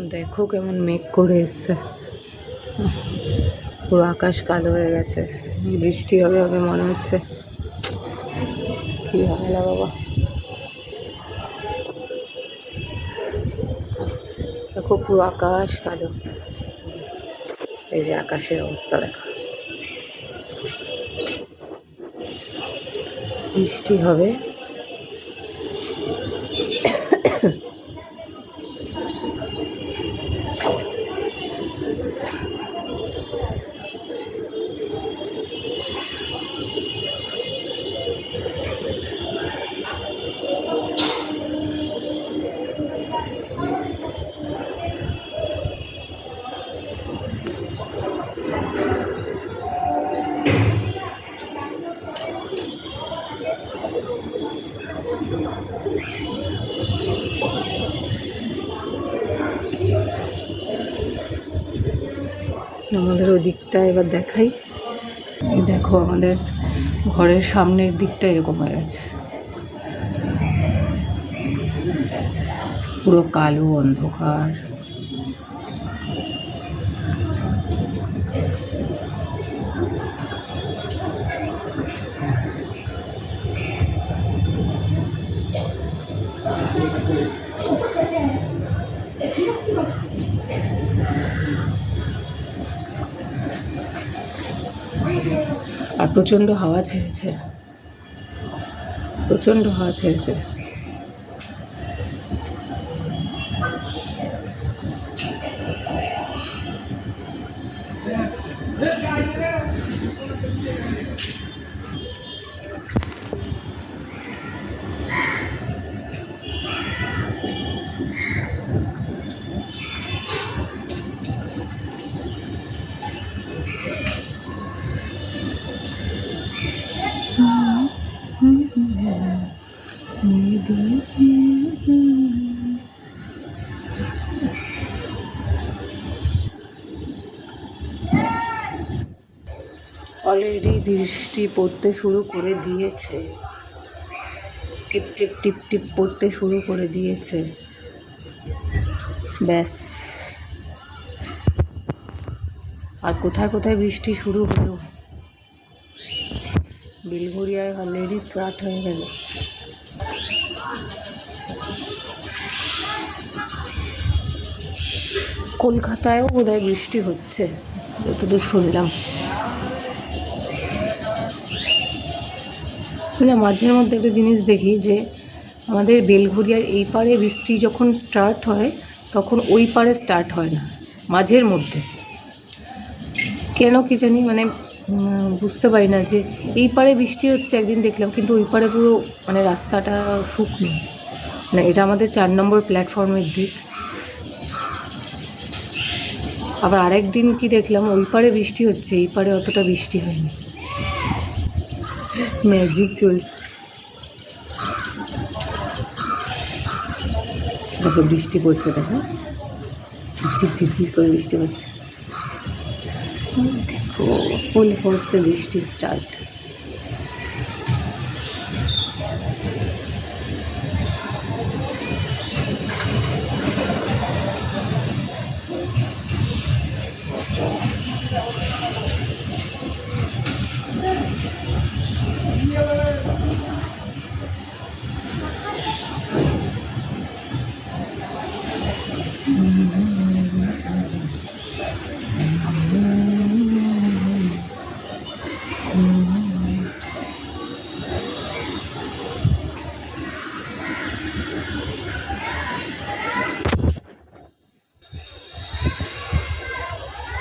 দেখো কেমন মেঘ করে এসছে। পুরো আকাশ কালো হয়ে গেছে। বৃষ্টি হবে হবে মনে হচ্ছে। কি হবে না বাবা। দেখো পুরো আকাশ কালো। এই যে আকাশের অবস্থা দেখো। বৃষ্টি হবে। どうですか? আমাদের ওই দিকটা এবার দেখাই। দেখো আমাদের ঘরের সামনের দিকটা এরকম হয়ে গেছে। পুরো কালো অন্ধকার। প্রচণ্ড হাওয়া ছেড়েছে। প্রচণ্ড হাওয়া ছেড়েছে। অলরেডি বৃষ্টি পড়তে শুরু করে দিয়েছে। টিপ টিপ টিপ টিপ পড়তে শুরু করে দিয়েছে। ব্যাস। আর কোথায় কোথায় বৃষ্টি শুরু হলো? বেলঘরিয়ায় অলরেডি স্টার্ট হয়ে গেল। কলকাতায়ও বোধহয় বৃষ্টি হচ্ছে, যতদূর শুনলাম। না মাঝের মধ্যে একটা জিনিস দেখি যে, আমাদের বেলঘরিয়ার এই পারে বৃষ্টি যখন স্টার্ট হয়, তখন ওই পারে স্টার্ট হয় না, মাঝের মধ্যে। কেন কি জানি মানে বুঝতে পারি না যে এই পারে বৃষ্টি হচ্ছে, একদিন দেখলাম, কিন্তু ওই পারে পুরো মানে রাস্তাটা শুকনো। মানে এটা আমাদের চার নম্বর প্ল্যাটফর্মের দিক। আবার আরেক দিন কি দেখলাম, ওই পারে বৃষ্টি হচ্ছে, এই পারে অতটা বৃষ্টি হয়নি। ম্যাজিক চলছে দেখো, বৃষ্টি পড়ছে, দেখো। ঝিরঝির করে বৃষ্টি পড়ছে। দেখো ফুল ফোর্সে বৃষ্টি স্টার্ট